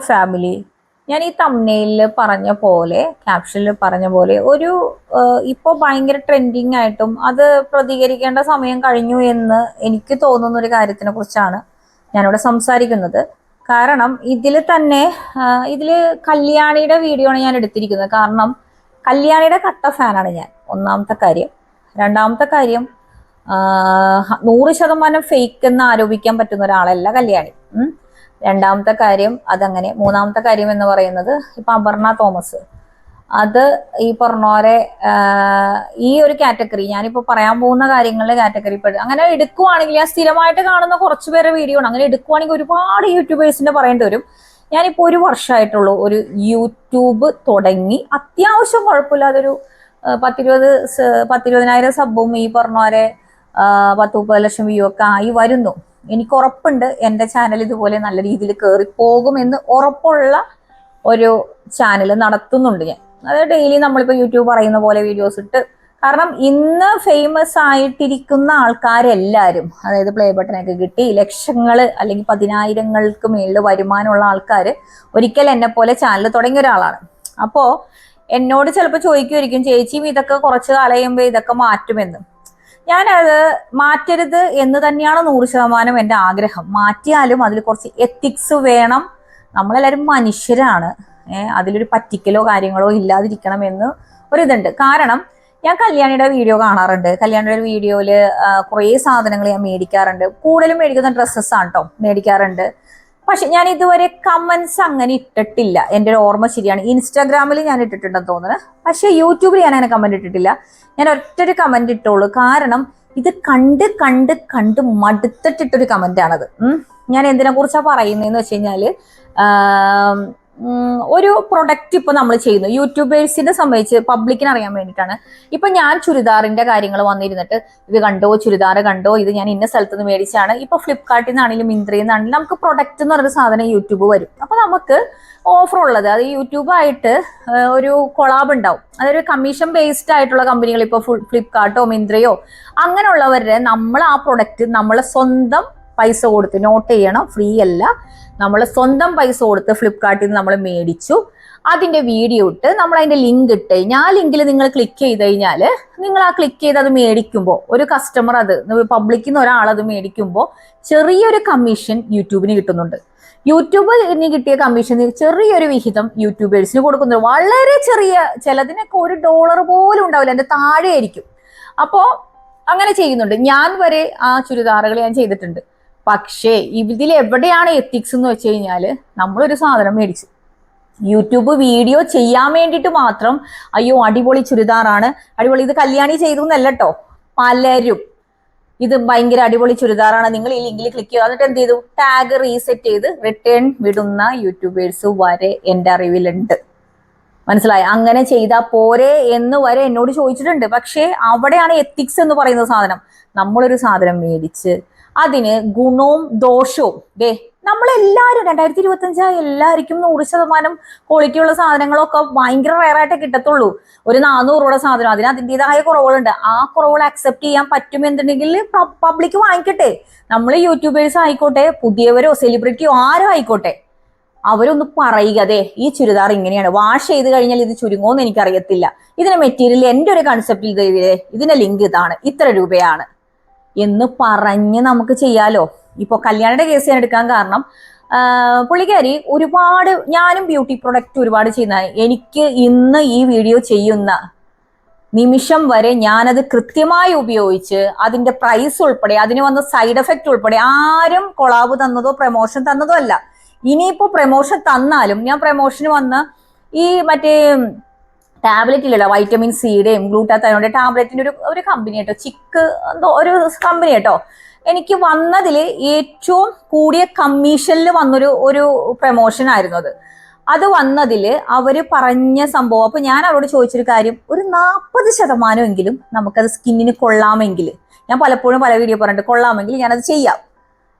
Family ഞാൻ ഈ തമ്മനെയിൽ പറഞ്ഞ പോലെ ക്യാപ്ഷനിൽ പറഞ്ഞ പോലെ ഒരു ഇപ്പോൾ ഭയങ്കര ട്രെൻഡിങ് ആയിട്ടും അത് പ്രതികരിക്കേണ്ട സമയം കഴിഞ്ഞു എന്ന് എനിക്ക് തോന്നുന്ന ഒരു കാര്യത്തിനെ കുറിച്ചാണ് ഞാനിവിടെ സംസാരിക്കുന്നത്. കാരണം ഇതിൽ തന്നെ ഇതിൽ കല്യാണിയുടെ വീഡിയോ ആണ് ഞാൻ എടുത്തിരിക്കുന്നത്. കാരണം കല്യാണിയുടെ കട്ട ഫാനാണ് ഞാൻ. ഒന്നാമത്തെ കാര്യം. രണ്ടാമത്തെ കാര്യം നൂറ് ശതമാനം ഫേക്ക് എന്ന് ആരോപിക്കാൻ പറ്റുന്ന ഒരാളല്ല കല്യാണി. രണ്ടാമത്തെ കാര്യം അതങ്ങനെ. മൂന്നാമത്തെ കാര്യം എന്ന് പറയുന്നത് ഇപ്പൊ അപർണ തോമസ്. അത് ഈ പറഞ്ഞോരെ ഈ ഒരു കാറ്റഗറി ഞാനിപ്പോ പറയാൻ പോകുന്ന കാര്യങ്ങളുടെ കാറ്റഗറി പെടും അങ്ങനെ എടുക്കുവാണെങ്കിൽ ഞാൻ സ്ഥിരമായിട്ട് കാണുന്ന കുറച്ച് പേരെ വീഡിയോ ആണ്. അങ്ങനെ എടുക്കുവാണെങ്കിൽ ഒരുപാട് യൂട്യൂബേഴ്സിന്റെ പറയേണ്ടി വരും. ഞാനിപ്പോ ഒരു വർഷമായിട്ടുള്ളൂ ഒരു യൂട്യൂബ് തുടങ്ങി. അത്യാവശ്യം കുഴപ്പമില്ലാതൊരു പത്തിരുപത് പത്തിരുപതിനായിരം സബും ഈ പറഞ്ഞോരെ പത്ത് മുപ്പത് ലക്ഷം വ്യൂ ഒക്കെ ആയി വരുന്നു. എനിക്ക് ഉറപ്പുണ്ട് എന്റെ ചാനൽ ഇതുപോലെ നല്ല രീതിയിൽ കയറി പോകുമെന്ന് ഉറപ്പുള്ള ഒരു ചാനൽ നടത്തുന്നുണ്ട് ഞാൻ. അത് ഡെയിലി നമ്മളിപ്പോൾ യൂട്യൂബ് പറയുന്ന പോലെ വീഡിയോസ് ഇട്ട് കാരണം ഇന്ന് ഫേമസ് ആയിട്ടിരിക്കുന്ന ആൾക്കാരെല്ലാവരും അതായത് പ്ലേ ബട്ടനൊക്കെ കിട്ടി ലക്ഷങ്ങൾ അല്ലെങ്കിൽ പതിനായിരങ്ങൾക്ക് മേളിൽ വരുമാനമുള്ള ആൾക്കാർ ഒരിക്കൽ എന്നെ പോലെ ചാനൽ തുടങ്ങിയ ഒരാളാണ്. അപ്പോൾ എന്നോട് ചിലപ്പോൾ ചോദിക്കുമായിരിക്കും ചേച്ചിയും ഇതൊക്കെ കുറച്ച് കാലം ഇതൊക്കെ മാറ്റുമെന്ന്. ഞാനത് മാറ്റരുത് എന്ന് തന്നെയാണ് നൂറ് ശതമാനം എന്റെ ആഗ്രഹം. മാറ്റിയാലും അതിൽ കുറച്ച് എത്തിക്സ് വേണം. നമ്മളെല്ലാവരും മനുഷ്യരാണ്. അതിലൊരു പറ്റിക്കലോ കാര്യങ്ങളോ ഇല്ലാതിരിക്കണം എന്ന് ഒരിതുണ്ട്. കാരണം ഞാൻ കല്യാണിയുടെ വീഡിയോ കാണാറുണ്ട്. കല്യാണിയുടെ വീഡിയോയിൽ കുറേ സാധനങ്ങൾ ഞാൻ മേടിക്കാറുണ്ട്. കൂടുതലും മേടിക്കുന്ന ഡ്രസ്സസ് ആണ് കേട്ടോ മേടിക്കാറുണ്ട്. പക്ഷെ ഞാൻ ഇതുവരെ കമന്റ്സ് അങ്ങനെ ഇട്ടിട്ടില്ല. എന്റെ ഒരു ഓർമ്മ ശരിയാണ്. ഇൻസ്റ്റാഗ്രാമിൽ ഞാൻ ഇട്ടിട്ടുണ്ടെന്ന് തോന്നുന്നത് പക്ഷെ യൂട്യൂബിൽ ഞാൻ അങ്ങനെ കമന്റ് ഇട്ടിട്ടില്ല. ഞാൻ ഒറ്റൊരു കമന്റ് ഇട്ടുള്ളൂ കാരണം ഇത് കണ്ട് കണ്ട് കണ്ട് മടുത്തിട്ടിട്ടൊരു കമന്റ് ആണത്. ഞാൻ എന്തിനെ കുറിച്ചാണ് പറയുന്നതെന്ന് വെച്ച് ഉം, ഒരു പ്രൊഡക്റ്റ് ഇപ്പൊ നമ്മൾ ചെയ്യുന്നു. യൂട്യൂബേഴ്സിനെ സംബന്ധിച്ച് പബ്ലിക്കിന് അറിയാൻ വേണ്ടിയിട്ടാണ്. ഇപ്പൊ ഞാൻ ചുരിദാറിന്റെ കാര്യങ്ങൾ വന്നിരുന്നിട്ട് ഇത് കണ്ടോ ചുരിദാർ കണ്ടോ ഇത് ഞാൻ ഇന്ന സ്ഥലത്ത് നിന്ന് മേടിച്ചാണ്. ഇപ്പൊ ഫ്ലിപ്കാർട്ടിൽ നിന്നാണെങ്കിലും മിന്ത്രയിൽ നിന്നാണെങ്കിലും നമുക്ക് പ്രൊഡക്റ്റ് എന്ന് പറയുന്ന സാധനം യൂട്യൂബ് വരും. അപ്പൊ നമുക്ക് ഓഫർ ഉള്ളത് അത് യൂട്യൂബായിട്ട് ഒരു കൊളാബ് ഉണ്ടാവും. അതൊരു കമ്മീഷൻ ബേസ്ഡ് ആയിട്ടുള്ള കമ്പനികൾ ഇപ്പോൾ ഫ്ലിപ്കാർട്ടോ മിന്ത്രയോ അങ്ങനെയുള്ളവരുടെ നമ്മൾ ആ പ്രൊഡക്റ്റ് നമ്മളെ സ്വന്തം പൈസ കൊടുത്ത് നോട്ട് ചെയ്യണം. ഫ്രീ അല്ല. നമ്മൾ സ്വന്തം പൈസ കൊടുത്ത് ഫ്ലിപ്കാർട്ടിൽ നിന്ന് നമ്മൾ മേടിച്ചു. അതിന്റെ വീഡിയോ ഇട്ട് നമ്മൾ അതിന്റെ ലിങ്ക് ഇട്ട് ആ ലിങ്കിൽ നിങ്ങൾ ക്ലിക്ക് ചെയ്ത് കഴിഞ്ഞാൽ നിങ്ങൾ ആ ക്ലിക്ക് ചെയ്ത് അത് മേടിക്കുമ്പോൾ ഒരു കസ്റ്റമർ അത് പബ്ലിക്കിൽ നിന്ന് ഒരാൾ അത് മേടിക്കുമ്പോൾ ചെറിയൊരു കമ്മീഷൻ യൂട്യൂബിന് കിട്ടുന്നുണ്ട്. യൂട്യൂബിന് കിട്ടിയ കമ്മീഷൻ ചെറിയൊരു വിഹിതം യൂട്യൂബേഴ്സിന് കൊടുക്കുന്നുണ്ട്. വളരെ ചെറിയ ചിലതിനൊക്കെ ഒരു ഡോളർ പോലും ഉണ്ടാവില്ല. എന്റെ താഴെ ആയിരിക്കും. അപ്പോൾ അങ്ങനെ ചെയ്യുന്നുണ്ട്. ഞാൻ വരെ ആ ചുരിദാറുകൾ ഞാൻ ചെയ്തിട്ടുണ്ട്. പക്ഷേ ഇതിൽ എവിടെയാണ് എത്തിക്സ് എന്ന് വെച്ച് കഴിഞ്ഞാൽ നമ്മളൊരു സാധനം മേടിച്ചു. യൂട്യൂബ് വീഡിയോ ചെയ്യാൻ വേണ്ടിയിട്ട് മാത്രം അയ്യോ അടിപൊളി ചുരിദാറാണ്. അടിപൊളി ഇത് കല്യാണി ചെയ്തു എന്നല്ല കേട്ടോ പലരും. ഇത് ഭയങ്കര അടിപൊളി ചുരിദാറാണ്. നിങ്ങൾ ഈ ലിങ്കിൽ ക്ലിക്ക് ചെയ്യുക. എന്നിട്ട് എന്ത് ചെയ്തു? ടാഗ് റീസെറ്റ് ചെയ്ത് റിട്ടേൺ വിടുന്ന യൂട്യൂബേഴ്സ് വരെ എന്റെ അറിവിലുണ്ട്. മനസ്സിലായി? അങ്ങനെ ചെയ്താൽ പോരെ എന്ന് വരെ എന്നോട് ചോദിച്ചിട്ടുണ്ട്. പക്ഷേ അവിടെയാണ് എത്തിക്സ് എന്ന് പറയുന്ന സാധനം. നമ്മളൊരു സാധനം മേടിച്ച് അതിന് ഗുണവും ദോഷവും. ദേ നമ്മളെല്ലാവരും രണ്ടായിരത്തി ഇരുപത്തി അഞ്ചായി എല്ലാവർക്കും നൂറ് ശതമാനം ക്വാളിറ്റി ഉള്ള സാധനങ്ങളൊക്കെ ഭയങ്കര റയറായിട്ടേ കിട്ടത്തുള്ളൂ. ഒരു നാനൂറ് രൂപയുടെ സാധനം അതിന് അതിന്റെതായ കുറവുകളുണ്ട്. ആ കുറവുകൾ അക്സെപ്റ്റ് ചെയ്യാൻ പറ്റുമെന്നുണ്ടെങ്കിൽ പബ്ലിക് വാങ്ങിക്കട്ടെ. നമ്മൾ യൂട്യൂബേഴ്സ് ആയിക്കോട്ടെ പുതിയവരോ സെലിബ്രിറ്റിയോ ആരോ ആയിക്കോട്ടെ. അവരൊന്ന് പറയുക അതെ ഈ ചുരിദാർ ഇങ്ങനെയാണ്. വാഷ് ചെയ്ത് കഴിഞ്ഞാൽ ഇത് ചുരുങ്ങോന്ന് എനിക്കറിയത്തില്ല. ഇതിന്റെ മെറ്റീരിയൽ എന്റെ ഒരു കൺസെപ്റ്റിൽ ഇത് ഇതിന്റെ ലിങ്ക് ഇതാണ്. ഇത്ര രൂപയാണ്. എന്ന് പറഞ്ഞ് നമുക്ക് ചെയ്യാലോ? ഇപ്പോൾ കല്യാണിയുടെ കേസ് ഞാൻ എടുക്കാൻ കാരണം പുള്ളിക്കാരി ഒരുപാട് ഞാനും ബ്യൂട്ടി പ്രൊഡക്റ്റ് ഒരുപാട് ചെയ്യുന്ന എനിക്ക് ഇന്ന് ഈ വീഡിയോ ചെയ്യുന്ന നിമിഷം വരെ ഞാനത് കൃത്യമായി ഉപയോഗിച്ച് അതിന്റെ പ്രൈസ് ഉൾപ്പെടെ അതിന് വന്ന സൈഡ് എഫക്റ്റ് ഉൾപ്പെടെ ആരും കൊളാബ് തന്നതോ പ്രൊമോഷൻ തന്നതോ അല്ല. ഇനിയിപ്പോ പ്രൊമോഷൻ തന്നാലും ഞാൻ പ്രൊമോഷന് വന്ന ഈ മറ്റേ ടാബ്ലറ്റ് ഇല്ലല്ലോ. വൈറ്റമിൻ സിയുടെയും ഗ്ലൂട്ടാത്തയോടെ ടാബ്ലറ്റിന്റെ ഒരു ഒരു കമ്പനി കേട്ടോ ചിക്ക് എന്തോ ഒരു കമ്പനി കേട്ടോ എനിക്ക് വന്നതിൽ ഏറ്റവും കൂടിയ കമ്മീഷനിൽ വന്നൊരു ഒരു പ്രൊമോഷൻ ആയിരുന്നു അത്. അത് വന്നതിൽ അവർ പറഞ്ഞ സംഭവം അപ്പൊ ഞാൻ അവരോട് ചോദിച്ചൊരു കാര്യം ഒരു നാൽപ്പത് ശതമാനമെങ്കിലും നമുക്കത് സ്കിന്നിന് കൊള്ളാമെങ്കിൽ ഞാൻ പലപ്പോഴും പല വീഡിയോ പറഞ്ഞിട്ട് കൊള്ളാമെങ്കിൽ ഞാനത് ചെയ്യാം.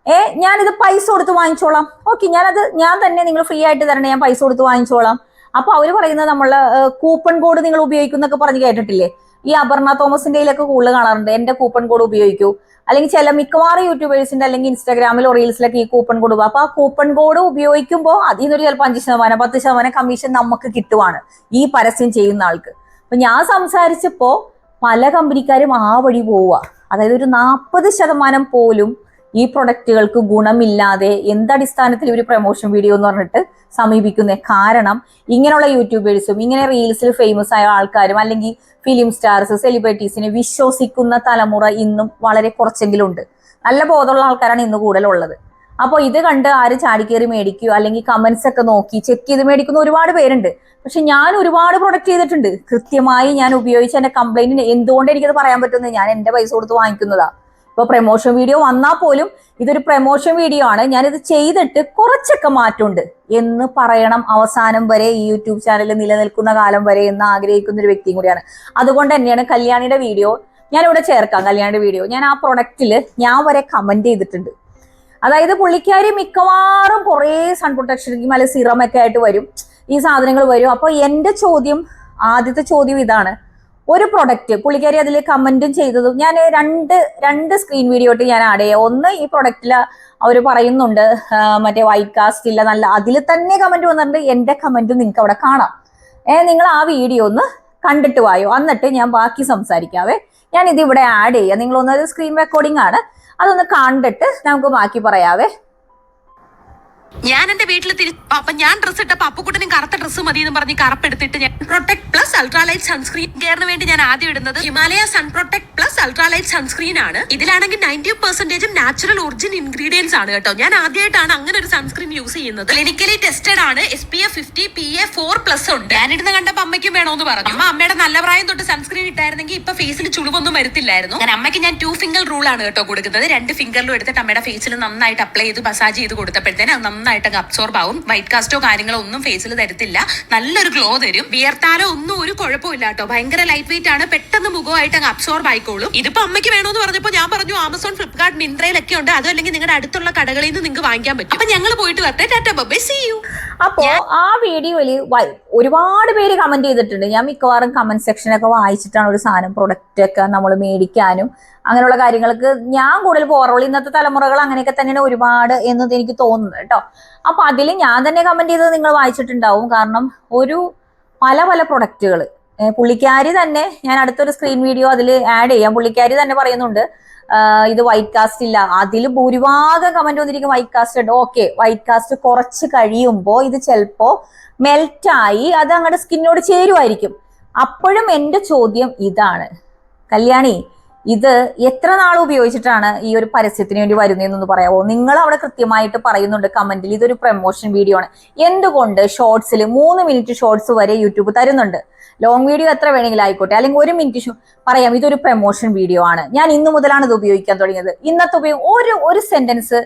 ഏ ഞാനിത് പൈസ കൊടുത്ത് വാങ്ങിച്ചോളാം. ഓക്കെ ഞാനത് ഞാൻ തന്നെ നിങ്ങൾ ഫ്രീ ആയിട്ട് തരണേ ഞാൻ പൈസ കൊടുത്ത് വാങ്ങിച്ചോളാം. അപ്പൊ അവർ പറയുന്നത് നമ്മൾ കൂപ്പൺ കോഡ് നിങ്ങൾ ഉപയോഗിക്കുന്നൊക്കെ പറഞ്ഞു കേട്ടിട്ടില്ലേ? ഈ അപർണ തോമസിന്റെ കയ്യിലൊക്കെ കൂടുതൽ കാണാറുണ്ട്. എന്റെ കൂപ്പൺ കോഡ് ഉപയോഗിക്കൂ. അല്ലെങ്കിൽ ചില മിക്കവാറും യൂട്യൂബേഴ്സിന്റെ അല്ലെങ്കിൽ ഇൻസ്റ്റാഗ്രാമിലോ റീൽസിലൊക്കെ ഈ കൂപ്പൺ കോഡ് അപ്പൊ ആ കൂപ്പൺ കോഡ് ഉപയോഗിക്കുമ്പോൾ അതിൽ നിന്നൊരു ചിലപ്പോൾ അഞ്ച് ശതമാനം പത്ത് ശതമാനം കമ്മീഷൻ നമുക്ക് കിട്ടുവാണ് ഈ പരസ്യം ചെയ്യുന്ന ആൾക്ക്. അപ്പൊ ഞാൻ സംസാരിച്ചപ്പോ പല കമ്പനിക്കാരും ആ വഴി പോവുക. അതായത് ഒരു നാൽപ്പത് ശതമാനം പോലും ഈ പ്രൊഡക്റ്റുകൾക്ക് ഗുണമില്ലാതെ എന്തടിസ്ഥാനത്തിൽ ഒരു പ്രൊമോഷൻ വീഡിയോ എന്ന് പറഞ്ഞിട്ട് സമീപിക്കുന്നത് കാരണം ഇങ്ങനെയുള്ള യൂട്യൂബേഴ്സും ഇങ്ങനെ റീൽസിൽ ഫേമസ് ആയ ആൾക്കാരും അല്ലെങ്കിൽ ഫിലിം സ്റ്റാർസ് സെലിബ്രിറ്റീസിനെ വിശ്വസിക്കുന്ന തലമുറ ഇന്നും വളരെ കുറച്ചെങ്കിലും ഉണ്ട് നല്ല ബോധമുള്ള ആൾക്കാരാണ് ഇന്ന് കൂടുതലുള്ളത്. അപ്പോൾ ഇത് കണ്ട് ആര് ചാടിക്കേറി മേടിക്കുകയോ അല്ലെങ്കിൽ കമന്റ്സ് ഒക്കെ നോക്കി ചെക്ക് ചെയ്ത് മേടിക്കുന്ന ഒരുപാട് പേരുണ്ട്. പക്ഷെ ഞാൻ ഒരുപാട് പ്രൊഡക്റ്റ് ചെയ്തിട്ടുണ്ട്. കൃത്യമായി ഞാൻ ഉപയോഗിച്ച എന്റെ കംപ്ലൈന്റിന് എന്തുകൊണ്ട് എനിക്കത് പറയാൻ പറ്റുന്നത്? ഞാൻ എന്റെ പൈസ കൊടുത്ത് വാങ്ങിക്കുന്നതാ. ഇപ്പൊ പ്രൊമോഷൻ വീഡിയോ വന്നാൽ പോലും ഇതൊരു പ്രൊമോഷൻ വീഡിയോ ആണ്. ഞാനിത് ചെയ്തിട്ട് കുറച്ചൊക്കെ മാറ്റമുണ്ട് എന്ന് പറയണം അവസാനം വരെ ഈ യൂട്യൂബ് ചാനൽ നിലനിൽക്കുന്ന കാലം വരെ എന്ന് ആഗ്രഹിക്കുന്ന ഒരു വ്യക്തിയും കൂടിയാണ്. അതുകൊണ്ട് തന്നെയാണ് കല്യാണിയുടെ വീഡിയോ ഞാൻ ഇവിടെ ചേർക്കാം കല്യാണിയുടെ വീഡിയോ ഞാൻ ആ പ്രൊഡക്റ്റിൽ ഞാൻ വരെ കമന്റ് ചെയ്തിട്ടുണ്ട്. അതായത് പുള്ളിക്കാരി മിക്കവാറും കുറേ സൺ പ്രൊട്ടക്ഷൻ ക്രീം അല്ലെങ്കിൽ സിറമൊക്കെ ആയിട്ട് വരും. ഈ സാധനങ്ങൾ വരും. അപ്പോൾ എന്റെ ചോദ്യം ആദ്യത്തെ ചോദ്യം ഇതാണ്. ഒരു പ്രൊഡക്റ്റ് പുള്ളിക്കാരി അതിൽ കമന്റും ചെയ്തതും ഞാൻ രണ്ട് രണ്ട് സ്ക്രീൻ വീഡിയോട്ട് ഞാൻ ആഡ് ചെയ്യാം. ഒന്ന് ഈ പ്രൊഡക്റ്റിൽ അവർ പറയുന്നുണ്ട് മറ്റേ വൈറ്റ് കാസ്റ്റ് ഇല്ല നല്ല അതിൽ തന്നെ കമന്റ് വന്നിട്ടുണ്ട് എന്റെ കമന്റ് നിങ്ങൾക്ക് അവിടെ കാണാം. ഏ നിങ്ങൾ ആ വീഡിയോ ഒന്ന് കണ്ടിട്ട് വായോ. എന്നിട്ട് ഞാൻ ബാക്കി സംസാരിക്കാവേ. ഞാൻ ഇത് ഇവിടെ ആഡ് ചെയ്യാം. നിങ്ങളൊന്ന് സ്ക്രീൻ റെക്കോർഡിംഗ് ആണ്. അതൊന്ന് കണ്ടിട്ട് നമുക്ക് ബാക്കി പറയാവേ. ഞാൻ എന്റെ വീട്ടിൽ തിരി അപ്പൊ ഞാൻ ഡ്രസ് ഇട്ടപ്പോ അപ്പുക്കുട്ടനും കറുത്ത ഡ്രസ്സ് മതി എന്ന് പറഞ്ഞ് കറുപ്പെടുത്തിട്ട് ഞാൻ പ്രൊട്ടക്ട് പ്ലസ് അൾട്രാലൈറ്റ് സൺസ്ക്രീൻ കെയറിന് വേണ്ടി ഞാൻ ആദ്യം ഇടുന്നത് Himalaya sun protect plus ultralight sunscreen ആണ്. ഇതിലാണെങ്കിൽ നയന്റി പെർസെന്റേജും നാച്ചുറൽ ഒറിജിൻ ഇൻഗ്രീഡിയൻസ് ആണ് കേട്ടോ. ഞാൻ ആദ്യമായിട്ടാണ് അങ്ങനെ ഒരു സൺസ്ക്രീൻ യൂസ് ചെയ്യുന്നത്. ക്ലിനിക്കലി ടെസ്റ്റഡ് ആണ്. S P F fifty P A four plus ഉണ്ട്. ഞാനിടുന്ന കണ്ടപ്പോ അമ്മയ്ക്കും വേണമെന്ന് പറഞ്ഞു. അമ്മ അമ്മയുടെ നല്ല പ്രായം തൊട്ട് സൺസ്ക്രീൻ ഇട്ടായിരുന്നെങ്കിൽ ഇപ്പൊ ഫേസിൽ ചുളിവൊന്നും വരുത്തില്ലായിരുന്നു. ഞാൻ അമ്മയ്ക്ക് ഞാൻ ടു ഫിംഗർ റൂൾ ആണ് കേട്ടോ കൊടുക്കുന്നത്. രണ്ട് ഫിംഗറിലും എടുത്തിട്ട് അമ്മയുടെ ഫേസിൽ നന്നായിട്ട് അപ്ലൈ ചെയ്ത് മസാജ് ചെയ്ത് കൊടുത്തപ്പോഴത്തേന് അത് നന്നായിട്ട് അങ്ങ് അബ്സോർബ് ആവും വൈറ്റ് കാസ്റ്റോ കാര്യങ്ങളോ ഒന്നും ഫേസിൽ തരത്തില്ല. നല്ലൊരു ഗ്ലോ തരും. വിയർത്താലോ ഒന്നും ഒരു കുഴപ്പമില്ല കേട്ടോ ഭയങ്കര ലൈറ്റ് വെയിറ്റ് ആണ്. പെട്ടെന്ന് മുഖമായിട്ട് അങ്ങ് അബ്സോർബ് ആയിക്കോളും. ഇതിപ്പോ അമ്മയ്ക്ക് വേണമെന്ന് പറഞ്ഞപ്പോൾ ഞാൻ പറഞ്ഞു ആമസോൺ ഫ്ലിപ്കാർട്ട് മിന്ത്രയിലൊക്കെ ഉണ്ട്. അതും അല്ലെങ്കിൽ നിങ്ങളുടെ അടുത്തുള്ള കടകളിൽ നിന്ന് നിങ്ങൾക്ക് വാങ്ങിക്കാൻ പറ്റും. അപ്പൊ ഞങ്ങൾ പോയിട്ട് വരട്ടെ. ടാറ്റ ബൈ സീ യു അപ്പോ ആ വീഡിയോയിൽ ഒരുപാട് പേര് കമന്റ് ചെയ്തിട്ടുണ്ട്. ഞാൻ മിക്കവാറും കമന്റ് സെക്ഷനൊക്കെ വായിച്ചിട്ടാണ് ഒരു സാധനം പ്രൊഡക്റ്റ് ഒക്കെ നമ്മൾ മേടിക്കാനും അങ്ങനെയുള്ള കാര്യങ്ങൾക്ക് ഞാൻ കൂടുതൽ പോറുള്ളൂ ഇന്നത്തെ തലമുറകൾ അങ്ങനെയൊക്കെ തന്നെയാണ് ഒരുപാട് എന്ന് എനിക്ക് തോന്നുന്നത് കേട്ടോ. അപ്പൊ അതിൽ ഞാൻ തന്നെ കമന്റ് ചെയ്തത് നിങ്ങൾ വായിച്ചിട്ടുണ്ടാവും. കാരണം ഒരു പല പല പ്രൊഡക്റ്റുകൾ പുള്ളിക്കാരി തന്നെ ഞാൻ അടുത്തൊരു സ്ക്രീൻ വീഡിയോ അതിൽ ആഡ് ചെയ്യാം. പുള്ളിക്കാരി തന്നെ പറയുന്നുണ്ട് ഇത് വൈറ്റ് കാസ്റ്റ് ഇല്ല. അതിൽ ഭൂരിഭാഗം കമന്റ് വന്നിരിക്കും വൈറ്റ് കാസ്റ്റ് ഉണ്ട്. ഓക്കെ വൈറ്റ് കാസ്റ്റ് കുറച്ച് കഴിയുമ്പോൾ ഇത് ചിലപ്പോ മെൽറ്റായി അത് അങ്ങോട്ട് സ്കിന്നോട് ചേരുമായിരിക്കും അപ്പോഴും എന്റെ ചോദ്യം ഇതാണ്. കല്യാണി ഇത് എത്ര നാൾ ഉപയോഗിച്ചിട്ടാണ് ഈ ഒരു പരസ്യത്തിന് വേണ്ടി വരുന്നതെന്നൊന്ന് പറയാമോ നിങ്ങൾ അവിടെ കൃത്യമായിട്ട് പറയുന്നുണ്ട് കമന്റിൽ ഇതൊരു പ്രൊമോഷൻ വീഡിയോ ആണ്. എന്തുകൊണ്ട് ഷോർട്സിൽ മൂന്ന് മിനിറ്റ് ഷോർട്സ് വരെ യൂട്യൂബ് തരുന്നുണ്ട്? ലോങ് വീഡിയോ എത്ര വേണമെങ്കിലും ആയിക്കോട്ടെ. അല്ലെങ്കിൽ ഒരു മിനിറ്റ് ഷോ പറയാം ഇതൊരു പ്രൊമോഷൻ വീഡിയോ ആണ്. ഞാൻ ഇന്നു മുതലാണ് ഇത് ഉപയോഗിക്കാൻ തുടങ്ങിയത്. ഇന്നത്തെ ഉപയോഗം ഒരു ഒരു സെന്റൻസ്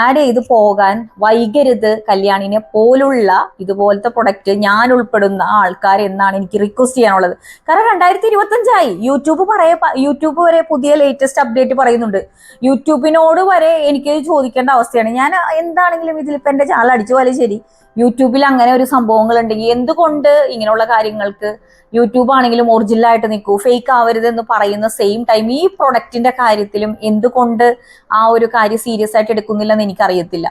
ആഡ് ചെയ്ത് പോകാൻ വൈകരുത് കല്യാണിനെ പോലുള്ള ഇതുപോലത്തെ പ്രൊഡക്റ്റ് ഞാൻ ഉൾപ്പെടുന്ന ആൾക്കാർ എന്നാണ് എനിക്ക് റിക്വസ്റ്റ് ചെയ്യാനുള്ളത്. കാരണം രണ്ടായിരത്തി ഇരുപത്തി അഞ്ചായി യൂട്യൂബ് പറയ യൂട്യൂബ് വരെ പുതിയ ലേറ്റസ്റ്റ് അപ്ഡേറ്റ് പറയുന്നുണ്ട്. യൂട്യൂബിനോട് വരെ എനിക്ക് ചോദിക്കേണ്ട അവസ്ഥയാണ്. ഞാൻ എന്താണെങ്കിലും ഇതിലിപ്പോ എന്റെ ചാല അടിച്ചു പോലെ ശരി. യൂട്യൂബിൽ അങ്ങനെ ഒരു സംഭവങ്ങൾ ഉണ്ടെങ്കിൽ എന്തുകൊണ്ട് ഇങ്ങനെയുള്ള കാര്യങ്ങൾക്ക് യൂട്യൂബ് ആണെങ്കിലും ഒറിജിനൽ ആയിട്ട് നിൽക്കൂ? ഫേക്ക് ആവരുത് എന്ന് പറയുന്ന സെയിം ടൈം ഈ പ്രൊഡക്റ്റിന്റെ കാര്യത്തിലും എന്തുകൊണ്ട് ആ ഒരു കാര്യം സീരിയസ് ആയിട്ട് എടുക്കുന്നില്ലെന്ന് എനിക്കറിയത്തില്ല.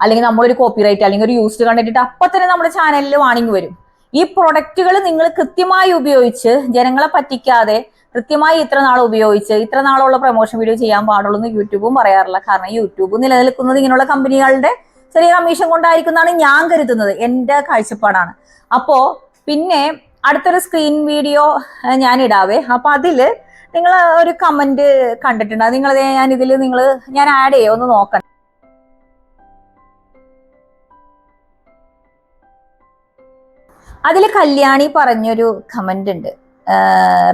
അല്ലെങ്കിൽ നമ്മളൊരു കോപ്പിറൈറ്റ് അല്ലെങ്കിൽ ഒരു യൂസ്ഡ് കണ്ടിട്ട് അപ്പൊ തന്നെ നമ്മുടെ ചാനലിൽ വാണിംഗ് വരും. ഈ പ്രൊഡക്റ്റുകൾ നിങ്ങൾ കൃത്യമായി ഉപയോഗിച്ച് ജനങ്ങളെ പറ്റിക്കാതെ കൃത്യമായി ഇത്ര നാൾ ഉപയോഗിച്ച് ഇത്ര നാളുള്ള പ്രൊമോഷൻ വീഡിയോ ചെയ്യാൻ പാടുള്ളൂ എന്ന് യൂട്യൂബും പറയാറില്ല. കാരണം യൂട്യൂബ് നിലനിൽക്കുന്നത് ഇങ്ങനെയുള്ള കമ്പനികളുടെ ചെറിയ കമ്മീഷൻ കൊണ്ടായിരിക്കുന്നതാണ് ഞാൻ കരുതുന്നത്. എന്റെ കാഴ്ചപ്പാടാണ്. അപ്പോ പിന്നെ അടുത്തൊരു സ്ക്രീൻ വീഡിയോ ഞാൻ ഇടാവേ അപ്പൊ അതിൽ നിങ്ങൾ ഒരു കമന്റ് കണ്ടിട്ടുണ്ട്. നിങ്ങൾ ഞാൻ ഇതിൽ നിങ്ങൾ ഞാൻ ആഡ് ചെയ്യോ? ഒന്ന് നോക്കണം. അതിൽ കല്യാണി പറഞ്ഞൊരു കമന്റ് ഉണ്ട്.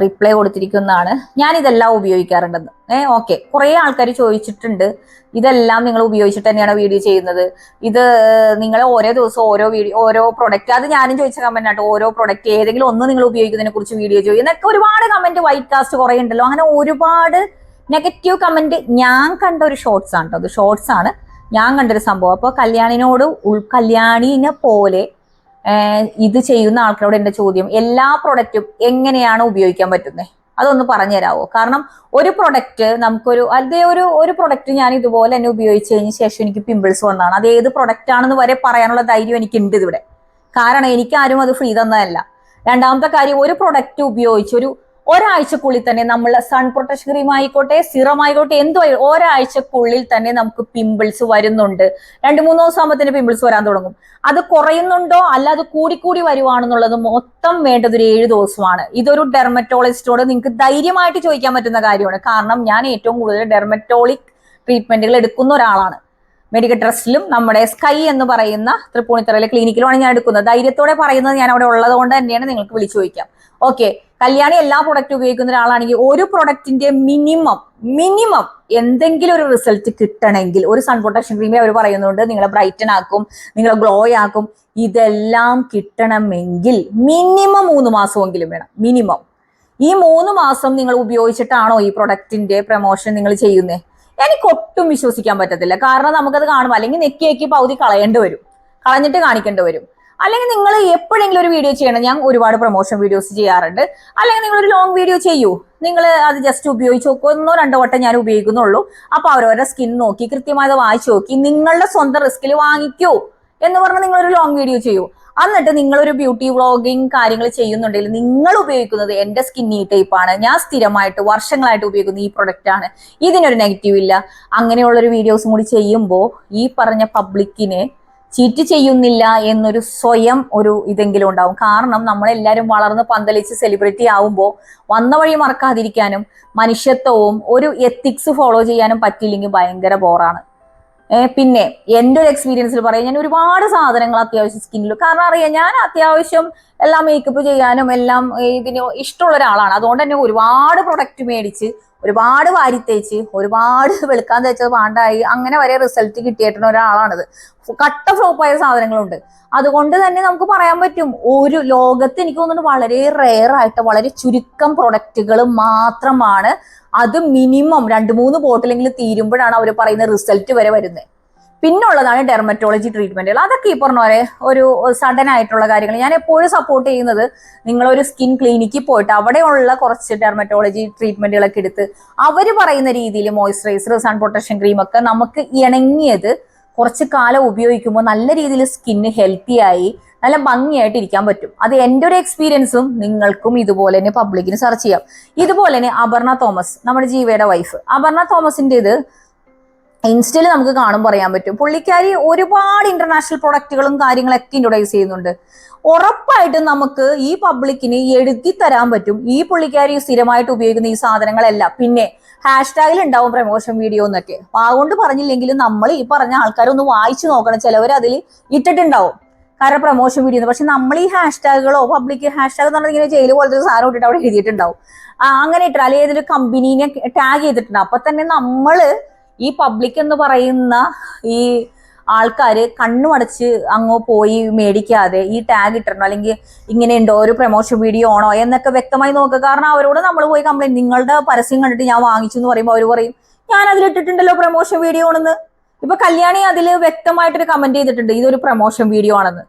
റിപ്ലൈ കൊടുത്തിരിക്കുന്നതാണ്. ഞാൻ ഇതെല്ലാം ഉപയോഗിക്കാറുണ്ടെന്ന്. ഏഹ് ഓക്കെ. കുറെ ആൾക്കാർ ചോദിച്ചിട്ടുണ്ട്. ഇതെല്ലാം നിങ്ങൾ ഉപയോഗിച്ചിട്ട് തന്നെയാണ് വീഡിയോ ചെയ്യുന്നത്? ഇത് നിങ്ങൾ ഓരോ ദിവസം ഓരോ വീഡിയോ ഓരോ പ്രൊഡക്റ്റ് അത് ഞാനും ചോദിച്ച കമന്റ് ആട്ടോ. ഓരോ പ്രൊഡക്റ്റ് ഏതെങ്കിലും ഒന്ന് നിങ്ങൾ ഉപയോഗിക്കുന്നതിനെ കുറിച്ച് വീഡിയോ ചെയ്യും എന്നൊക്കെ ഒരുപാട് കമന്റ് വൈറ്റ് കാസ്റ്റ് കുറെ ഉണ്ടല്ലോ. അങ്ങനെ ഒരുപാട് നെഗറ്റീവ് കമന്റ് ഞാൻ കണ്ട ഒരു ഷോർട്സ് ആണ് കേട്ടോ അത് ഷോർട്സ് ആണ്. ഞാൻ കണ്ടൊരു സംഭവം. അപ്പോൾ കല്യാണിനോട് ഉൾ കല്യാണിനെ പോലെ ഇത് ചെയ്യുന്ന ആൾക്കാരോട് എന്റെ ചോദ്യം എല്ലാ പ്രൊഡക്റ്റും എങ്ങനെയാണ് ഉപയോഗിക്കാൻ പറ്റുന്നത് അതൊന്ന് പറഞ്ഞു തരാമോ കാരണം ഒരു പ്രൊഡക്റ്റ് നമുക്കൊരു അതേ ഒരു ഒരു പ്രൊഡക്റ്റ് ഞാൻ ഇതുപോലെ തന്നെ ഉപയോഗിച്ച് കഴിഞ്ഞ ശേഷം എനിക്ക് പിമ്പിൾസ് വന്നതാണ്. അത് ഏത് പ്രൊഡക്റ്റ് ആണെന്ന് വരെ പറയാനുള്ള ധൈര്യം എനിക്കുണ്ട് ഇതിവിടെ കാരണം എനിക്കാരും അത് ഫ്രീ തന്നതല്ല. രണ്ടാമത്തെ കാര്യം ഒരു പ്രൊഡക്റ്റ് ഉപയോഗിച്ച് ഒരു ഒരാഴ്ചക്കുള്ളിൽ തന്നെ നമ്മൾ സൺ പ്രൊട്ടക്ഷൻ ക്രീം ആയിക്കോട്ടെ സിറം ആയിക്കോട്ടെ എന്തോ ഒരാഴ്ചക്കുള്ളിൽ തന്നെ നമുക്ക് പിമ്പിൾസ് വരുന്നുണ്ട്. രണ്ട് മൂന്ന് ആകുമ്പോൾ പിമ്പിൾസ് വരാൻ തുടങ്ങും. അത് കുറയുന്നുണ്ടോ? അല്ല അത് കൂടിക്കൂടി വരുവാണെന്നുള്ളത് മൊത്തം വേണ്ടത് ഒരു ഏഴ് ദിവസമാണ്. ഇതൊരു ഡെർമറ്റോളജിസ്റ്റോട് നിങ്ങൾക്ക് ധൈര്യമായിട്ട് ചോദിക്കാൻ പറ്റുന്ന കാര്യമാണ്. കാരണം ഞാൻ ഏറ്റവും കൂടുതൽ ഡെർമറ്റോളിക് ട്രീറ്റ്മെന്റുകൾ എടുക്കുന്ന ഒരാളാണ്. മെഡിക്കൽ ട്രസ്റ്റിലും നമ്മുടെ സ്കൈ എന്ന് പറയുന്ന തൃപ്പൂണിത്തറയിലെ ക്ലിനിക്കിലുമാണ് ഞാൻ എടുക്കുന്നത്. ധൈര്യത്തോടെ പറയുന്നത് ഞാൻ അവിടെ ഉള്ളത് കൊണ്ട് തന്നെയാണ് നിങ്ങൾക്ക് വിളിച്ചു ചോദിക്കാം. ഓക്കെ കല്യാണി എല്ലാ പ്രൊഡക്റ്റും ഉപയോഗിക്കുന്ന ഒരാളാണെങ്കിൽ ഒരു പ്രൊഡക്റ്റിന്റെ മിനിമം മിനിമം എന്തെങ്കിലും ഒരു റിസൾട്ട് കിട്ടണമെങ്കിൽ ഒരു സൺ പ്രൊട്ടക്ഷൻ ക്രീമിൽ അവർ പറയുന്നുണ്ട്. നിങ്ങളെ ബ്രൈറ്റൻ ആക്കും നിങ്ങളെ ഗ്ലോ ആക്കും. ഇതെല്ലാം കിട്ടണമെങ്കിൽ മിനിമം മൂന്ന് മാസമെങ്കിലും വേണം. മിനിമം ഈ മൂന്ന് മാസം നിങ്ങൾ ഉപയോഗിച്ചിട്ടാണോ ഈ പ്രൊഡക്റ്റിന്റെ പ്രൊമോഷൻ നിങ്ങൾ ചെയ്യുന്നത് എനിക്ക് ഒട്ടും വിശ്വസിക്കാൻ പറ്റത്തില്ല. കാരണം നമുക്കത് കാണുമ്പോൾ അല്ലെങ്കിൽ നെക്കി നെക്കി പകുതി കളയേണ്ടി വരും. കളഞ്ഞിട്ട് കാണിക്കേണ്ടി വരും. അല്ലെങ്കിൽ നിങ്ങൾ എപ്പോഴെങ്കിലും ഒരു വീഡിയോ ചെയ്യണം. ഞാൻ ഒരുപാട് പ്രൊമോഷൻ വീഡിയോസ് ചെയ്യാറുണ്ട്. അല്ലെങ്കിൽ നിങ്ങൾ ഒരു ലോങ് വീഡിയോ ചെയ്യൂ. നിങ്ങൾ അത് ജസ്റ്റ് ഉപയോഗിച്ച് ഒന്നോ രണ്ടോ വട്ടം ഞാൻ ഉപയോഗിക്കുന്നുള്ളൂ. അപ്പൊ അവരവരുടെ സ്കിൻ നോക്കി കൃത്യമായി അത് വായിച്ചു നോക്കി നിങ്ങളുടെ സ്വന്തം റിസ്കിൽ വാങ്ങിക്കൂ എന്ന് പറഞ്ഞ് ഒരു ലോങ് വീഡിയോ ചെയ്യൂ. എന്നിട്ട് നിങ്ങളൊരു ബ്യൂട്ടി വ്ളോഗിങ് കാര്യങ്ങൾ ചെയ്യുന്നുണ്ടെങ്കിൽ നിങ്ങൾ ഉപയോഗിക്കുന്നത് എന്റെ സ്കിന്നി ടൈപ്പ് ആണ്. ഞാൻ സ്ഥിരമായിട്ട് വർഷങ്ങളായിട്ട് ഉപയോഗിക്കുന്ന ഈ പ്രൊഡക്റ്റ് ആണ്. ഇതിനൊരു നെഗറ്റീവ് ഇല്ല. അങ്ങനെയുള്ളൊരു വീഡിയോസും കൂടി ചെയ്യുമ്പോൾ ഈ പറഞ്ഞ പബ്ലിക്കിനെ ചീറ്റ് ചെയ്യുന്നില്ല എന്നൊരു സ്വയം ഒരു ഇതെങ്കിലും ഉണ്ടാവും. കാരണം നമ്മളെല്ലാവരും വളർന്ന് പന്തലിച്ച് സെലിബ്രിറ്റി ആവുമ്പോൾ വന്ന വഴി മറക്കാതിരിക്കാനും മനുഷ്യത്വവും ഒരു എത്തിക്സ് ഫോളോ ചെയ്യാനും പറ്റിയില്ലെങ്കിൽ ഭയങ്കര ബോറാണ് പിന്നെ എന്റെ ഒരു എക്സ്പീരിയൻസിൽ പറയാം ഞാൻ ഒരുപാട് സാധനങ്ങൾ അത്യാവശ്യം സ്കിന്നിൽ കാരണം അറിയാം ഞാൻ അത്യാവശ്യം എല്ലാം മേക്കപ്പ് ചെയ്യാനും എല്ലാം ഇതിന് ഇഷ്ടമുള്ള ഒരാളാണ്. അതുകൊണ്ട് തന്നെ ഒരുപാട് പ്രൊഡക്റ്റ് മേടിച്ച് ഒരുപാട് വാരി തേച്ച് ഒരുപാട് വെളുക്കാൻ തേച്ചത് പാണ്ടായി അങ്ങനെ വരെ റിസൾട്ട് കിട്ടിയിട്ടുള്ള ഒരാളാണിത്. കട്ട ഫ്ലോപ്പായ സാധനങ്ങളുണ്ട്. അതുകൊണ്ട് തന്നെ നമുക്ക് പറയാൻ പറ്റും ഒരു ലോകത്ത് എനിക്ക് തോന്നുന്നു വളരെ റെയർ ആയിട്ട് വളരെ ചുരുക്കം പ്രൊഡക്റ്റുകൾ മാത്രമാണ്. അത് മിനിമം രണ്ട് മൂന്ന് ബോട്ടിലെങ്കിലും തീരുമ്പോഴാണ് അവർ പറയുന്ന റിസൾട്ട് വരെ വരുന്നത്. പിന്നുള്ളതാണ് ഡെർമറ്റോളജി ട്രീറ്റ്മെന്റുകൾ അതൊക്കെ ഈ പറഞ്ഞ പോലെ ഒരു സഡൻ ആയിട്ടുള്ള കാര്യങ്ങൾ. ഞാൻ എപ്പോഴും സപ്പോർട്ട് ചെയ്യുന്നത് നിങ്ങളൊരു സ്കിൻ ക്ലിനിക്കിൽ പോയിട്ട് അവിടെയുള്ള കുറച്ച് ഡെർമറ്റോളജി ട്രീറ്റ്മെന്റുകളൊക്കെ എടുത്ത് അവർ പറയുന്ന രീതിയിൽ മോയ്സ്ചറൈസർ സൺ പ്രൊട്ടക്ഷൻ ക്രീം ഒക്കെ നമുക്ക് ഇണങ്ങിയത് കുറച്ച് കാലം ഉപയോഗിക്കുമ്പോൾ നല്ല രീതിയിൽ സ്കിന്ന് ഹെൽത്തി ആയി നല്ല ഭംഗിയായിട്ട് ഇരിക്കാൻ പറ്റും. അത് എന്റെ ഒരു എക്സ്പീരിയൻസും നിങ്ങൾക്കും ഇതുപോലെ തന്നെ പബ്ലിക്കിന് സെർച്ച് ചെയ്യാം. ഇതുപോലെ തന്നെ അപർണ തോമസ് നമ്മുടെ ജീവയുടെ വൈഫ് അപർണ തോമസിന്റെ ഇത് ഇൻസ്റ്റയിൽ നമുക്ക് കാണുമ്പോൾ പറയാൻ പറ്റും. പുള്ളിക്കാരി ഒരുപാട് ഇന്റർനാഷണൽ പ്രൊഡക്റ്റുകളും കാര്യങ്ങളൊക്കെ ഇൻട്രൊഡ്യൂസ് ചെയ്യുന്നുണ്ട്. ഉറപ്പായിട്ടും നമുക്ക് ഈ പബ്ലിക്കിന് എഴുതി തരാൻ പറ്റും. ഈ പുള്ളിക്കാരി സ്ഥിരമായിട്ട് ഉപയോഗിക്കുന്ന ഈ സാധനങ്ങളെല്ലാം. പിന്നെ ഹാഷ്ടാഗിൽ ഉണ്ടാവും പ്രമോഷൻ വീഡിയോ എന്നൊക്കെ. അപ്പൊ അതുകൊണ്ട് പറഞ്ഞില്ലെങ്കിലും നമ്മൾ ഈ പറഞ്ഞ ആൾക്കാരൊന്ന് വായിച്ചു നോക്കണം. ചിലവർ അതിൽ ഇട്ടിട്ടുണ്ടാവും. കാരണം പ്രൊമോഷൻ വീഡിയോ പക്ഷെ നമ്മൾ ഈ ഹാഷ്ടാഗുകളോ പബ്ലിക് ഹാഷ്ടാഗ് എന്ന് പറഞ്ഞാൽ ഇങ്ങനെ ജയിൽ പോലത്തെ സാധനം ഇട്ടിട്ട് അവിടെ എഴുതിയിട്ടുണ്ടാവും. അങ്ങനെ ഇട്ടാൽ അല്ലെങ്കിൽ ഏതൊരു കമ്പനീനെ ടാഗ് ചെയ്തിട്ടുണ്ടാവും അപ്പൊ തന്നെ നമ്മൾ ഈ പബ്ലിക് എന്ന് പറയുന്ന ഈ ആൾക്കാര് കണ്ണുമടച്ച് അങ്ങ് പോയി മേടിക്കാതെ ഈ ടാഗ് ഇട്ടിരണോ അല്ലെങ്കിൽ ഇങ്ങനെ ഉണ്ടോ ഒരു പ്രൊമോഷൻ വീഡിയോ ആണോ? എന്നൊക്കെ വ്യക്തമായി നോക്കുക. കാരണം അവരോട് നമ്മൾ പോയി കംപ്ലൈന്റ് നിങ്ങളുടെ പരസ്യം കണ്ടിട്ട് ഞാൻ വാങ്ങിച്ചു എന്ന് പറയുമ്പോൾ അവർ പറയും ഞാൻ അതിൽ ഇട്ടിട്ടുണ്ടല്ലോ പ്രൊമോഷൻ വീഡിയോ ആണെന്ന്. ഇപ്പൊ കല്യാണി അതിൽ വ്യക്തമായിട്ടൊരു കമന്റ് ചെയ്തിട്ടുണ്ട്. ഇതൊരു പ്രൊമോഷൻ വീഡിയോ ആണെന്ന്.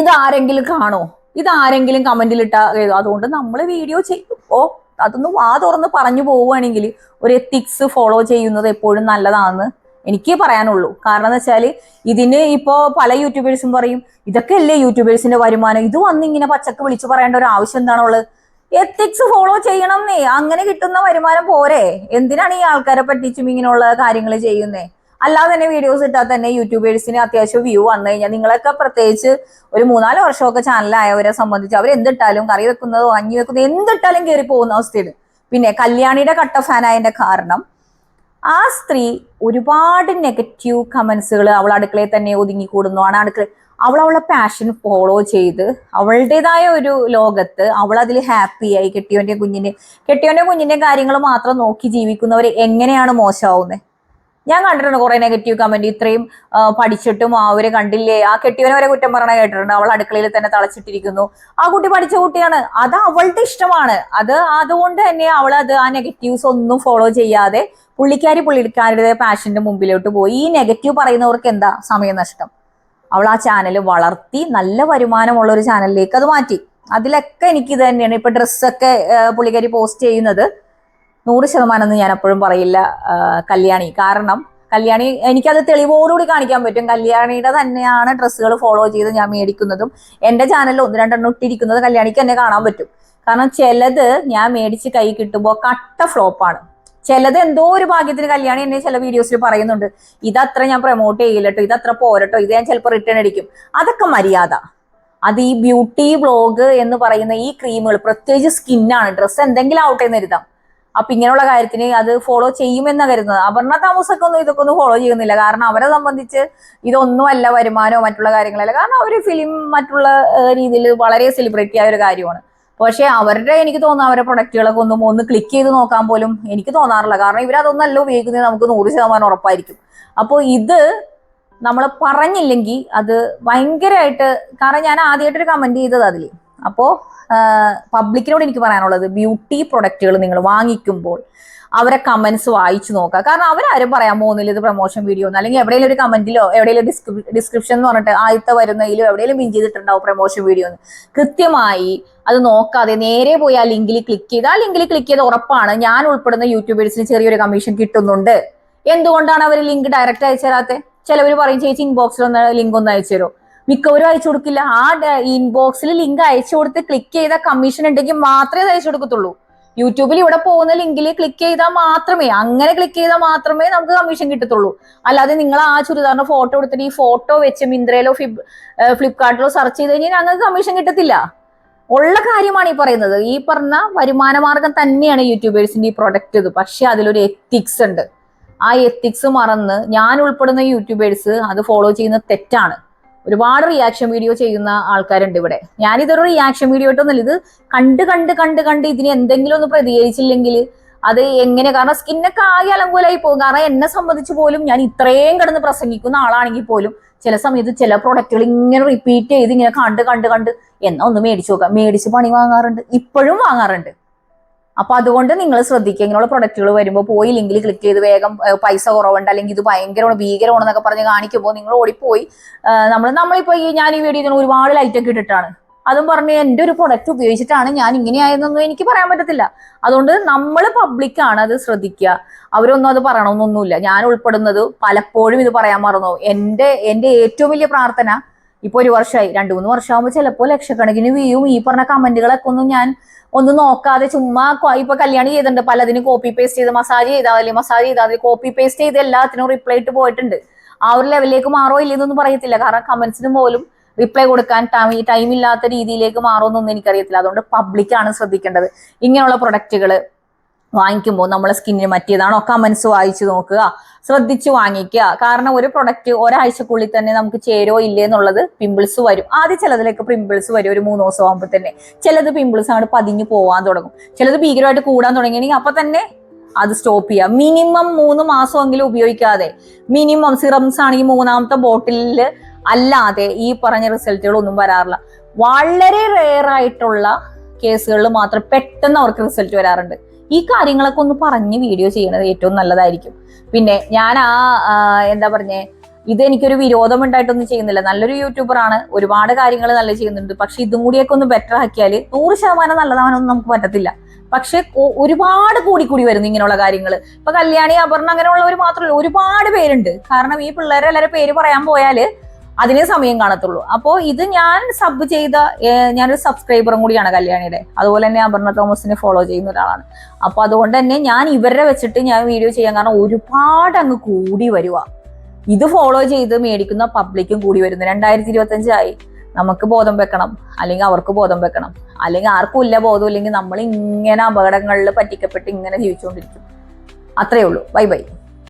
ഇത് ആരെങ്കിലും കാണോ? ഇത് ആരെങ്കിലും കമന്റിൽ ഇട്ട അതുകൊണ്ട് നമ്മൾ വീഡിയോ ചെയ്യുമ്പോ അതൊന്ന് വാ തുറന്ന് പറഞ്ഞു പോവുകയാണെങ്കിൽ ഒരു എത്തിക്സ് ഫോളോ ചെയ്യുന്നത് എപ്പോഴും നല്ലതാണെന്ന് എനിക്ക് പറയാനുള്ളൂ. കാരണം എന്ന് വെച്ചാൽ ഇതിന് ഇപ്പോ പല യൂട്യൂബേഴ്സും പറയും ഇതൊക്കെ അല്ലേ യൂട്യൂബേഴ്സിന്റെ വരുമാനം? ഇത് വന്ന് ഇങ്ങനെ പച്ചക്ക് വിളിച്ചു പറയേണ്ട ഒരു ആവശ്യം എന്താണുള്ളത്? എത്തിക്സ് ഫോളോ ചെയ്യണം അങ്ങനെ കിട്ടുന്ന വരുമാനം പോരെ. എന്തിനാണ് ഈ ആൾക്കാരെ പറ്റിച്ചും ഇങ്ങനെയുള്ള കാര്യങ്ങൾ ചെയ്യുന്നേ? അല്ലാതെ തന്നെ വീഡിയോസ് ഇട്ടാൽ തന്നെ യൂട്യൂബേഴ്സിന് അത്യാവശ്യം വ്യൂ വന്നു കഴിഞ്ഞാൽ നിങ്ങളൊക്കെ പ്രത്യേകിച്ച് ഒരു മൂന്നാൽ വർഷമൊക്കെ ചാനലായവരെ സംബന്ധിച്ച് അവർ എന്തിട്ടാലും കറി വെക്കുന്നതോ അഞ്ഞി വെക്കുന്നതോ എന്തിട്ടാലും കയറി പോകുന്ന അവസ്ഥയാണ്. പിന്നെ കല്യാണിയുടെ കട്ട ഫാനായതിന്റെ കാരണം ആ സ്ത്രീ ഒരുപാട് നെഗറ്റീവ് കമന്റ്സുകൾ അവൾ അടുക്കളയിൽ തന്നെ ഒതുങ്ങിക്കൂടുന്നതാണ് അടുക്കള അവൾ അവളെ പാഷൻ ഫോളോ ചെയ്ത് അവളുടേതായ ഒരു ലോകത്ത് അവൾ അതിൽ ഹാപ്പി ആയി. കെട്ടിയോന്റെ കുഞ്ഞിന്റെ കെട്ടിയോന്റെ കുഞ്ഞിന്റെ കാര്യങ്ങൾ മാത്രം നോക്കി ജീവിക്കുന്നവർ എങ്ങനെയാണ് മോശമാവുന്നത് ഞാൻ കണ്ടിട്ടുണ്ട് കുറെ നെഗറ്റീവ് കമന്റ് ഇത്രയും ആ, പഠിച്ചിട്ടും അവരെ കണ്ടില്ലേ? ആ കെട്ടിയവനെ വരെ കുറ്റം പറയണ കേട്ടിട്ടുണ്ട്. അവൾ അടുക്കളയിൽ തന്നെ തളച്ചിട്ടിരിക്കുന്നു. ആ കുട്ടി പഠിച്ച കുട്ടിയാണ്. അത് അവളുടെ ഇഷ്ടമാണ്. അത് അതുകൊണ്ട് തന്നെ അവൾ അത് ആ നെഗറ്റീവ്സ് ഒന്നും ഫോളോ ചെയ്യാതെ പുള്ളിക്കാരി പുള്ളിക്കാരുടെ പാഷന്റെ മുമ്പിലോട്ട് പോയി. ഈ നെഗറ്റീവ് പറയുന്നവർക്ക് എന്താ? സമയം നഷ്ടം. അവൾ ആ ചാനൽ വളർത്തി നല്ല വരുമാനമുള്ള ഒരു ചാനലിലേക്ക് അത് മാറ്റി. അതിലൊക്കെ എനിക്ക് ഇത് തന്നെയാണ്. ഇപ്പൊ ഡ്രസ്സൊക്കെ പുള്ളിക്കാരി പോസ്റ്റ് ചെയ്യുന്നത്. നൂറ് എന്ന് ഞാൻ എപ്പോഴും പറയില്ല കല്യാണി. കാരണം കല്യാണി എനിക്കത് തെളിവോടുകൂടി കാണിക്കാൻ പറ്റും. കല്യാണിയുടെ തന്നെയാണ് ഡ്രസ്സുകൾ ഫോളോ ചെയ്ത് ഞാൻ മേടിക്കുന്നതും. എന്റെ ചാനലിൽ ഒന്ന് രണ്ടെണ്ണം ഇട്ടിരിക്കുന്നത് കല്യാണിക്ക് തന്നെ കാണാൻ പറ്റും. കാരണം ചിലത് ഞാൻ മേടിച്ച് കൈ കിട്ടുമ്പോൾ കട്ട ഫ്ലോപ്പാണ് ചിലത് എന്തോ ഒരു ഭാഗ്യത്തിന് കല്യാണി എന്നെ ചില വീഡിയോസിൽ പറയുന്നുണ്ട്. ഇതത്ര ഞാൻ പ്രൊമോട്ട് ചെയ്യില്ലട്ടോ ഇതത്ര പോരട്ടോ ഇത് ഞാൻ ചിലപ്പോൾ റിട്ടേൺ അടിക്കും. അതൊക്കെ മര്യാദ. അത് ഈ ബ്യൂട്ടി ബ്ലോഗ് എന്ന് പറയുന്ന ഈ ക്രീമുകൾ പ്രത്യേകിച്ച് സ്കിന്നാണ് ഡ്രസ്സ് എന്തെങ്കിലും ആവട്ടെ എന്ന് കരുതാം അപ്പൊ ഇങ്ങനെയുള്ള കാര്യത്തിന് അത് ഫോളോ ചെയ്യുമെന്ന കരുതുന്നത്. അപർണ താമസൊക്കെ ഒന്നും ഇതൊക്കെ ഒന്നും ഫോളോ ചെയ്യുന്നില്ല. കാരണം അവരെ സംബന്ധിച്ച് ഇതൊന്നും അല്ല വരുമാനമോ മറ്റുള്ള കാര്യങ്ങളല്ല. കാരണം അവർ ഫിലിം മറ്റുള്ള രീതിയിൽ വളരെ സെലിബ്രിറ്റി ആയ ഒരു കാര്യമാണ്. പക്ഷെ അവരുടെ എനിക്ക് തോന്നുന്നു അവരുടെ പ്രൊഡക്റ്റുകളൊക്കെ ഒന്നും ഒന്ന് ക്ലിക്ക് ചെയ്ത് നോക്കാൻ പോലും എനിക്ക് തോന്നാറില്ല. കാരണം ഇവരതൊന്നല്ല ഉപയോഗിക്കുന്നത് നമുക്ക് നൂറ് ശതമാനം ഉറപ്പായിരിക്കും. അപ്പോൾ ഇത് നമ്മൾ പറഞ്ഞില്ലെങ്കിൽ അത് ഭയങ്കരമായിട്ട് കാരണം ഞാൻ ആദ്യമായിട്ടൊരു കമന്റ് ചെയ്തത് അതിൽ അപ്പോൾ പബ്ലിക്കിനോട് എനിക്ക് പറയാനുള്ളത് ബ്യൂട്ടി പ്രൊഡക്റ്റുകൾ നിങ്ങൾ വാങ്ങിക്കുമ്പോൾ അവരെ കമന്റ്സ് വായിച്ചു നോക്കുക. കാരണം അവരാരും പറയാൻ പോകുന്നില്ല ഇത് പ്രൊമോഷൻ വീഡിയോ എന്ന്. അല്ലെങ്കിൽ എവിടെയെങ്കിലും ഒരു കമന്റിലോ എവിടെയെങ്കിലും ഡിസ്ക്രിപ്ഷൻ എന്ന് പറഞ്ഞിട്ട് ആദ്യത്തെ വരുന്നതിലോ എവിടെയെങ്കിലും പിൻ ചെയ്തിട്ടുണ്ടാവും പ്രൊമോഷൻ വീഡിയോ എന്ന്. കൃത്യമായി അത് നോക്കാതെ നേരെ പോയി ആ ലിങ്കിൽ ക്ലിക്ക് ചെയ്ത് ആ ലിങ്കിൽ ക്ലിക്ക് ചെയ്ത് ഉറപ്പാണ് ഞാൻ ഉൾപ്പെടുന്ന യൂട്യൂബേഴ്സിന് ചെറിയൊരു കമ്മീഷൻ കിട്ടുന്നുണ്ട്. എന്തുകൊണ്ടാണ് അവർ ലിങ്ക് ഡയറക്റ്റ് അയച്ചു തരാത്തത് ചിലവർ പറയും ചേച്ചി ഇൻബോക്സിൽ ഒന്ന് ലിങ്ക് ഒന്ന് അയച്ചു തരുമോ? മിക്കവരും അയച്ചു കൊടുക്കില്ല. ആ ഇൻബോക്സിൽ ലിങ്ക് അയച്ചു കൊടുത്ത് ക്ലിക്ക് ചെയ്ത കമ്മീഷൻ ഉണ്ടെങ്കിൽ മാത്രമേ അയച്ചു കൊടുക്കത്തുള്ളൂ. യൂട്യൂബിൽ ഇവിടെ പോകുന്ന ലിങ്കിൽ ക്ലിക്ക് ചെയ്താൽ മാത്രമേ അങ്ങനെ ക്ലിക്ക് ചെയ്താൽ മാത്രമേ നമുക്ക് കമ്മീഷൻ കിട്ടത്തുള്ളൂ. അല്ലാതെ നിങ്ങൾ ആ ചുരിദാറിന്റെ ഫോട്ടോ എടുത്തിട്ട് ഈ ഫോട്ടോ വെച്ച് മിന്ത്രയിലോ ഫ്ലിപ് ഫ്ലിപ്കാർട്ടിലോ സെർച്ച് ചെയ്ത് കഴിഞ്ഞാൽ ഞങ്ങൾക്ക് കമ്മീഷൻ കിട്ടത്തില്ല. ഉള്ള കാര്യമാണ് ഈ പറയുന്നത്. ഈ പറഞ്ഞ വരുമാന മാർഗം തന്നെയാണ് യൂട്യൂബേഴ്സിന്റെ ഈ പ്രൊഡക്റ്റ് ഇത്. പക്ഷെ അതിലൊരു എത്തിക്സ് ഉണ്ട്. ആ എത്തിക്സ് മറന്ന് ഞാൻ ഉൾപ്പെടുന്ന യൂട്യൂബേഴ്സ് അത് ഫോളോ ചെയ്യുന്നത് തെറ്റാണ്. ഒരുപാട് റിയാക്ഷൻ വീഡിയോ ചെയ്യുന്ന ആൾക്കാരുണ്ട് ഇവിടെ. ഞാനിതൊരു റിയാക്ഷൻ വീഡിയോ ആയിട്ടൊന്നുമില്ല. ഇത് കണ്ട് കണ്ട് കണ്ട് കണ്ട് ഇതിന് എന്തെങ്കിലും ഒന്ന് പ്രതികരിച്ചില്ലെങ്കിൽ അത് എങ്ങനെ? കാരണം സ്കിന്നൊക്കെ ആകെ അലങ്കൂലായി പോകും. കാരണം എന്നെ സംബന്ധിച്ച് പോലും ഞാൻ ഇത്രയും കിടന്ന് പ്രസംഗിക്കുന്ന ആളാണെങ്കിൽ പോലും ചില സമയത്ത് ചില പ്രൊഡക്റ്റുകൾ ഇങ്ങനെ റിപ്പീറ്റ് ചെയ്ത് ഇങ്ങനെ കണ്ട് കണ്ട് കണ്ട് എന്നാ ഒന്ന് മേടിച്ചു നോക്കാം. മേടിച്ച് പണി വാങ്ങാറുണ്ട്. ഇപ്പോഴും വാങ്ങാറുണ്ട്. അപ്പൊ അതുകൊണ്ട് നിങ്ങൾ ശ്രദ്ധിക്കുക. ഇങ്ങനെയുള്ള പ്രൊഡക്റ്റുകൾ വരുമ്പോൾ പോയി ലിങ്കിൽ ക്ലിക്ക് ചെയ്ത് വേഗം പൈസ കുറവുണ്ട് അല്ലെങ്കിൽ ഇത് ഭയങ്കരമാണ് ഭീകരമാണെന്നൊക്കെ പറഞ്ഞ് കാണിക്കുമ്പോൾ നിങ്ങൾ ഓടിപ്പോയി. നമ്മൾ നമ്മളിപ്പോ ഈ ഞാൻ ഈ വീഡിയോ ഒരുപാട് ലൈറ്റൊക്കെ ഇട്ടിട്ടാണ്. അതും പറഞ്ഞ് എന്റെ ഒരു പ്രൊഡക്റ്റ് ഉപയോഗിച്ചിട്ടാണ് ഞാൻ ഇങ്ങനെയായതെന്നൊന്നും എനിക്ക് പറയാൻ പറ്റത്തില്ല. അതുകൊണ്ട് നമ്മൾ പബ്ലിക്കാണ് അത് ശ്രദ്ധിക്കുക. അവരൊന്നും അത് പറയണമെന്നൊന്നുമില്ല. ഞാൻ ഉൾപ്പെടുന്നത് പലപ്പോഴും ഇത് പറയാൻ മറന്നു എന്റെ എന്റെ ഏറ്റവും വലിയ പ്രാർത്ഥന ഇപ്പൊ ഒരു വർഷമായി രണ്ടു മൂന്ന് വർഷമാകുമ്പോൾ ചിലപ്പോൾ ലക്ഷക്കണക്കിന് വീയും ഈ പറഞ്ഞ കമന്റുകളൊക്കെ ഒന്നും ഞാൻ ഒന്നും നോക്കാതെ ചുമ്മാ ഇപ്പൊ കല്യാണം ചെയ്തിട്ടുണ്ട്. പലതിനും കോപ്പി പേസ്റ്റ് ചെയ്ത് മസാജ് ചെയ്താൽ മതി മസാജ് ചെയ്താൽ കോപ്പി പേസ്റ്റ് ചെയ്ത് എല്ലാത്തിനും റിപ്ലൈ ഇട്ട് പോയിട്ടുണ്ട്. ആ ഒരു ലെവലിലേക്ക് മാറോ ഇല്ലെന്നൊന്നും പറയത്തില്ല. കാരണം കമന്റ്സിന് പോലും റിപ്ലൈ കൊടുക്കാൻ ടൈം ടൈം ഇല്ലാത്ത രീതിയിലേക്ക് മാറുമെന്നൊന്നും എനിക്കറിയത്തില്ല. അതുകൊണ്ട് പബ്ലിക്കാണ് ശ്രദ്ധിക്കേണ്ടത്. ഇങ്ങനെയുള്ള പ്രൊഡക്റ്റുകൾ വാങ്ങിക്കുമ്പോൾ നമ്മളെ സ്കിന്നിന് മറ്റേതാണോ കമന്റ്സ് വായിച്ചു നോക്കുക ശ്രദ്ധിച്ചു വാങ്ങിക്കുക. കാരണം ഒരു പ്രൊഡക്റ്റ് ഒരാഴ്ചക്കുള്ളിൽ തന്നെ നമുക്ക് ചേരോ ഇല്ലേ എന്നുള്ളത് പിമ്പിൾസ് വരും. ആദ്യം ചിലതിലൊക്കെ പിമ്പിൾസ് വരും ഒരു മൂന്ന് ദിവസം ആകുമ്പോൾ തന്നെ. ചിലത് പിമ്പിൾസ് അങ്ങോട്ട് പതിഞ്ഞു പോകാൻ തുടങ്ങും. ചിലത് ഭീകരമായിട്ട് കൂടാൻ തുടങ്ങിയെങ്കിൽ അപ്പൊ തന്നെ അത് സ്റ്റോപ്പ് ചെയ്യുക മിനിമം മൂന്ന് മാസമെങ്കിലും ഉപയോഗിക്കാതെ. മിനിമം സിറംസ് ആണെങ്കിൽ മൂന്നാമത്തെ ബോട്ടിലിൽ അല്ലാതെ ഈ പറഞ്ഞ റിസൾട്ടുകൾ ഒന്നും വരാറില്ല. വളരെ റെയർ ആയിട്ടുള്ള കേസുകളിൽ മാത്രം പെട്ടെന്ന് അവർക്ക് റിസൾട്ട് വരാറുണ്ട്. ഈ കാര്യങ്ങളൊക്കെ ഒന്ന് പറഞ്ഞ് വീഡിയോ ചെയ്യുന്നത് ഏറ്റവും നല്ലതായിരിക്കും. പിന്നെ ഞാൻ ആ എന്താ പറഞ്ഞേ ഇത് എനിക്കൊരു വിരോധം ഉണ്ടായിട്ടൊന്നും ചെയ്യുന്നില്ല. നല്ലൊരു യൂട്യൂബറാണ് ഒരുപാട് കാര്യങ്ങൾ നല്ല ചെയ്യുന്നുണ്ട്. പക്ഷെ ഇതും കൂടിയൊക്കെ ഒന്ന് ബെറ്റർ ആക്കിയാൽ നൂറ് ശതമാനം നല്ലതാവാനൊന്നും നമുക്ക് പറ്റത്തില്ല. പക്ഷെ ഒരുപാട് കൂടി കൂടി വരുന്നു ഇങ്ങനെയുള്ള കാര്യങ്ങൾ ഇപ്പൊ കല്യാണി അപർണ അങ്ങനെയുള്ളവർ മാത്രമല്ല ഒരുപാട് പേരുണ്ട്. കാരണം ഈ പിള്ളേരെ എല്ലാവരും പേര് പറയാൻ പോയാൽ അതിനേ സമയം കാണത്തുള്ളൂ. അപ്പോ ഇത് ഞാൻ സബ് ചെയ്ത ഞാനൊരു സബ്സ്ക്രൈബറും കൂടിയാണ് കല്യാണിയുടെ. അതുപോലെ തന്നെ അപർണ തോമസിനെ ഫോളോ ചെയ്യുന്ന ഒരാളാണ്. അപ്പൊ അതുകൊണ്ട് തന്നെ ഞാൻ ഇവരെ വെച്ചിട്ട് ഞാൻ വീഡിയോ ചെയ്യാൻ കാരണം ഒരുപാട് അങ്ങ് കൂടി വരുക ഇത് ഫോളോ ചെയ്ത് മേടിക്കുന്ന പബ്ലിക്കും കൂടി വരുന്നു. രണ്ടായിരത്തി ഇരുപത്തി അഞ്ചായി നമുക്ക് ബോധം വെക്കണം. അല്ലെങ്കിൽ അവർക്ക് ബോധം വെക്കണം. അല്ലെങ്കിൽ ആർക്കും ഇല്ല ബോധം ഇല്ലെങ്കിൽ നമ്മൾ ഇങ്ങനെ അപകടങ്ങളിൽ പറ്റിക്കപ്പെട്ട് ഇങ്ങനെ ജീവിച്ചുകൊണ്ടിരിക്കും. അത്രയേ ഉള്ളൂ. Bye bye